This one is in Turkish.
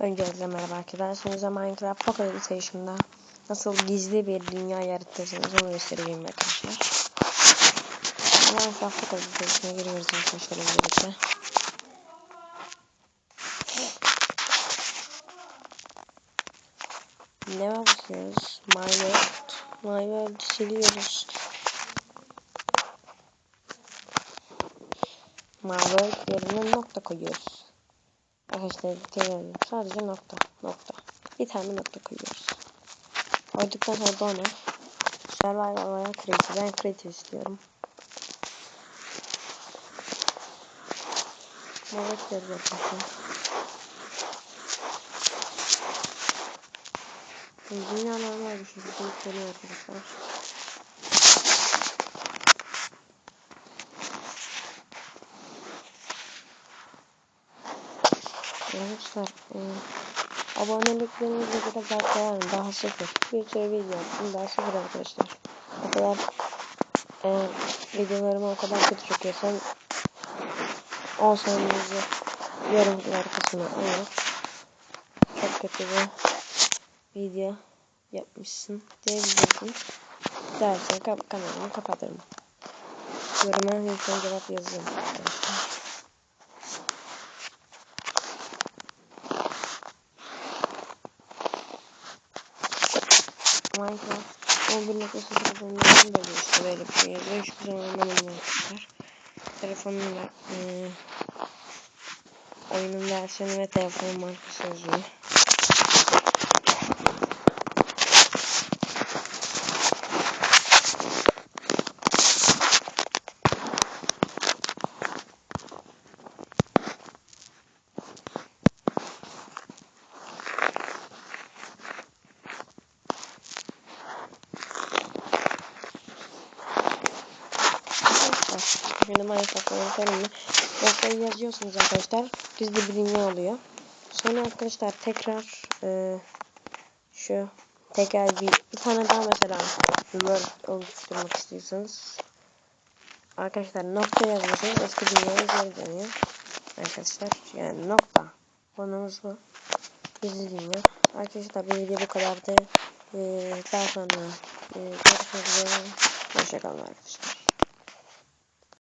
Öncelikle merhaba arkadaşlar. Şimdi Minecraft Pocket Editation'da nasıl gizli bir dünya yaratırsınız onu göstereceğim arkadaşlar. Minecraft Pocket Editation'a giriyoruz arkadaşlar öncelikle. Ne basıyoruz? My World. My World siliyoruz. My World yerine nokta koyuyoruz. Arkadaşlar tekrar sadece nokta nokta. Bir tane nokta koyuyoruz. Koyduktan sonra da ne? Survival veya creative. Ben creative istiyorum. Evet diyoruz arkadaşlar. Dünya normal bir şekilde yükleniyor arkadaşlar. Arkadaşlar e, aboneliklerinize göre bakıyorum daha sıfır. Bir sürü video yaptım daha sıfır arkadaşlar. O kadar e, videolarımı o kadar kötü çekiyorsam 10 saniyenizi yorumlar kısmına ayırıp çok kötü bir video yapmışsın diyebilirsiniz. Dersen kap kanalımı kapatırım. Yoruma lütfen cevap yazın arkadaşlar. Minecraft 11.0 bölümlerinde de işte böyle bir şey yazıyor. Hiçbir zaman anlamadım arkadaşlar. Telefonumla e, oyunun versiyonu ve telefonun markası yazıyor. Minecraft'ın sonunda noktayı yazıyorsunuz arkadaşlar. Gizli dünya oluyor. Sonra arkadaşlar tekrar e, şu tekrar bir, bir tane daha mesela Word oluşturmak istiyorsanız arkadaşlar nokta yazıyorsunuz eski dünyaya geri dönüyor. Arkadaşlar yani nokta. Konumuz bu. Gizli dünya. Arkadaşlar bir video bu kadardı. Ee, daha sonra e, görüşmek üzere. Hoşçakalın arkadaşlar.